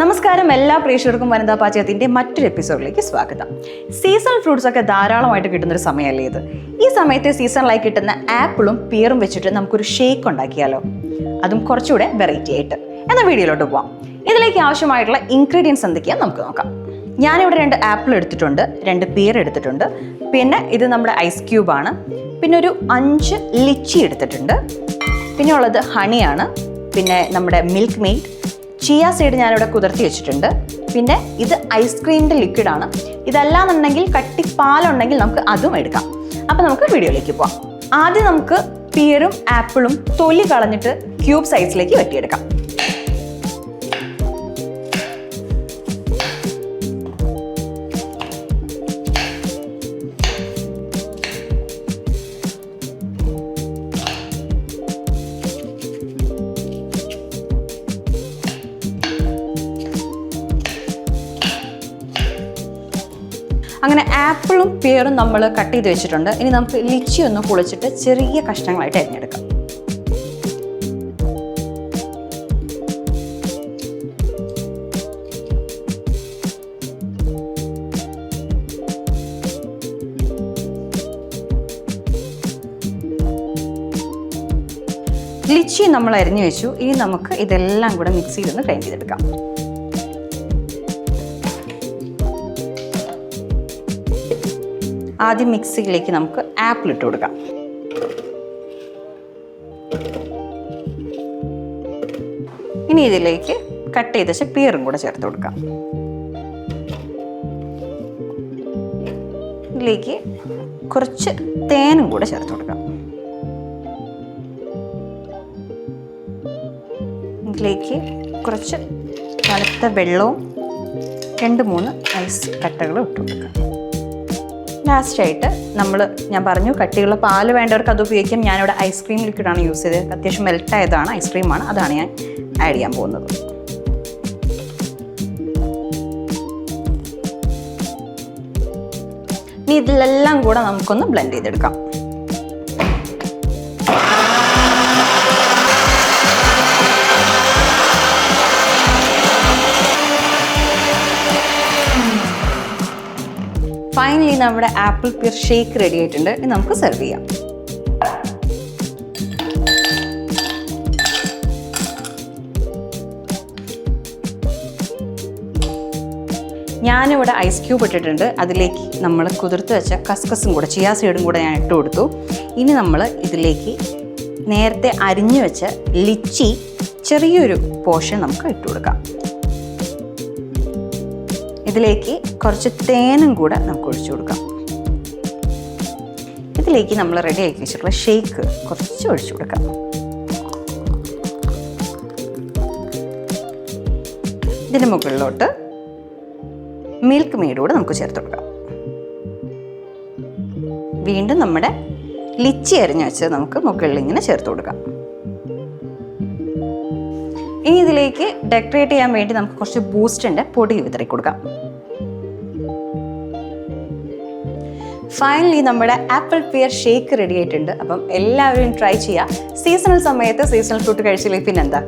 നമസ്കാരം എല്ലാ പ്രേക്ഷകർക്കും വനിതാ പാചകത്തിന്റെ മറ്റൊരു എപ്പിസോഡിലേക്ക് സ്വാഗതം. സീസൺ ഫ്രൂട്ട്സ് ഒക്കെ ധാരാളമായിട്ട് കിട്ടുന്ന ഒരു സമയമല്ലേ ഇത്? ഈ സമയത്ത് സീസണലായി കിട്ടുന്ന ആപ്പിളും പിയറും വെച്ചിട്ട് നമുക്കൊരു ഷേക്ക് ഉണ്ടാക്കിയാലോ? അതും കുറച്ചുകൂടെ വെറൈറ്റി ആയിട്ട്. എന്ന വീഡിയോയിലോട്ട് പോവാം. ഇതിലേക്ക് ആവശ്യമായിട്ടുള്ള ഇൻഗ്രീഡിയൻസ് എന്തൊക്കെയാണ് നമുക്ക് നോക്കാം. ഞാനിവിടെ രണ്ട് ആപ്പിൾ എടുത്തിട്ടുണ്ട് രണ്ട് പിയർ എടുത്തിട്ടുണ്ട്. പിന്നെ ഇത് നമ്മുടെ ഐസ് ക്യൂബാണ് പിന്നെ ഒരു അഞ്ച് ലിച്ചി എടുത്തിട്ടുണ്ട്. പിന്നെ ഉള്ളത് ഹണിയാണ് പിന്നെ നമ്മുടെ മിൽക്ക് മെയ്ഡ് ചിയ സൈഡ് ഞാനിവിടെ കുതിർത്തി വെച്ചിട്ടുണ്ട്. പിന്നെ ഇത് ഐസ്ക്രീമിന്റെ ലിക്വിഡാണ് ഇതല്ലാന്നുണ്ടെങ്കിൽ കട്ടി പാലുണ്ടെങ്കിൽ നമുക്ക് അതും എടുക്കാം. അപ്പോൾ നമുക്ക് വീഡിയോയിലേക്ക് പോവാം. ആദ്യം നമുക്ക് പിയറും ആപ്പിളും തൊലി കളഞ്ഞിട്ട് ക്യൂബ് സൈസിലേക്ക് വെട്ടിയെടുക്കാം. അങ്ങനെ ആപ്പിളും പിയറും നമ്മൾ കട്ട് ചെയ്ത് വെച്ചിട്ടുണ്ട്. ഇനി നമുക്ക് ലിച്ചി ഒന്ന് കുളിച്ചിട്ട് ചെറിയ കഷ്ണങ്ങളായിട്ട് അരിഞ്ഞെടുക്കാം. ലിച്ചി നമ്മൾ അരിഞ്ഞു വെച്ചു. ഇനി നമുക്ക് ഇതെല്ലാം കൂടെ മിക്സ് ചെയ്തൊന്ന് ഗ്രൈൻഡ് ചെയ്തെടുക്കാം. ആദ്യം മിക്സിയിലേക്ക് നമുക്ക് ആപ്പിൾ ഇട്ട് കൊടുക്കാം. ഇനി ഇതിലേക്ക് കട്ട് ചെയ്ത വെച്ച പിയറും കൂടെ ചേർത്ത് കൊടുക്കാം. ഇതിലേക്ക് കുറച്ച് തേനും കൂടെ ചേർത്ത് കൊടുക്കാം. ഇതിലേക്ക് കുറച്ച് തണുത്ത വെള്ളവും രണ്ട് മൂന്ന് ഐസ് കട്ടകളും ഇട്ട് കൊടുക്കാം. ലാസ്റ്റായിട്ട് നമ്മൾ ഞാൻ പറഞ്ഞു കട്ടിയുള്ള പാൽ വേണ്ടവർക്ക് അത് ഉപയോഗിക്കാം. ഞാനിവിടെ ഐസ്ക്രീം ലിക്വിഡാണ് യൂസ് ചെയ്തത്. അത്യാവശ്യം മെൽറ്റ് ആയതാണ് ഐസ്ക്രീമാണ് അതാണ് ഞാൻ ആഡ് ചെയ്യാൻ പോകുന്നത്. ഇനി ഇതിലെല്ലാം കൂടെ നമുക്കൊന്ന് ബ്ലെൻഡ് ചെയ്തെടുക്കാം. ഫൈനലി നമ്മുടെ ആപ്പിൾ പിയർ ഷേക്ക് റെഡി ആയിട്ടുണ്ട്. ഇനി നമുക്ക് സെർവ് ചെയ്യാം. ഞാനിവിടെ ഐസ് ക്യൂബ് ഇട്ടിട്ടുണ്ട്. അതിലേക്ക് നമ്മൾ കുതിർത്ത് വെച്ച കസ്കസും കൂടെ ചിയാ സീഡും കൂടെ ഞാൻ ഇട്ട് കൊടുത്തു. ഇനി നമ്മൾ ഇതിലേക്ക് നേരത്തെ അരിഞ്ഞു വെച്ച ലിച്ചി ചെറിയൊരു പോർഷൻ നമുക്ക് ഇട്ട് കൊടുക്കാം. ഇതിലേക്ക് കുറച്ച് തേനും കൂടെ നമുക്ക് ഒഴിച്ചു കൊടുക്കാം. ഇതിലേക്ക് നമ്മൾ റെഡി ആക്കി വെച്ചിട്ടുള്ള ഷേക്ക് കുറച്ച് ഒഴിച്ചു കൊടുക്കാം. ഇതിന് മുകളിലോട്ട് മിൽക്ക് മെയ്ഡൂടെ നമുക്ക് ചേർത്ത് കൊടുക്കാം. വീണ്ടും നമ്മുടെ ലിച്ചി അരിഞ്ഞ് വെച്ച് നമുക്ക് മുകളിൽ ഇങ്ങനെ ചേർത്ത് കൊടുക്കാം. ഇനി ഇതിലേക്ക് ഡെക്കറേറ്റ് ചെയ്യാൻ വേണ്ടി നമുക്ക് കുറച്ച് ബൂസ്റ്റിന്റെ പൊടി വിതറി കൊടുക്കാം ഫൈനലി നമ്മുടെ ആപ്പിൾ പിയർ ഷേക്ക് റെഡി ആയിട്ടുണ്ട്. അപ്പം എല്ലാവരും ട്രൈ ചെയ്യുക സീസണൽ സമയത്ത് സീസണൽ ഫ്രൂട്ട് കഴിച്ചില്ലെങ്കിൽ പിന്നെന്താ?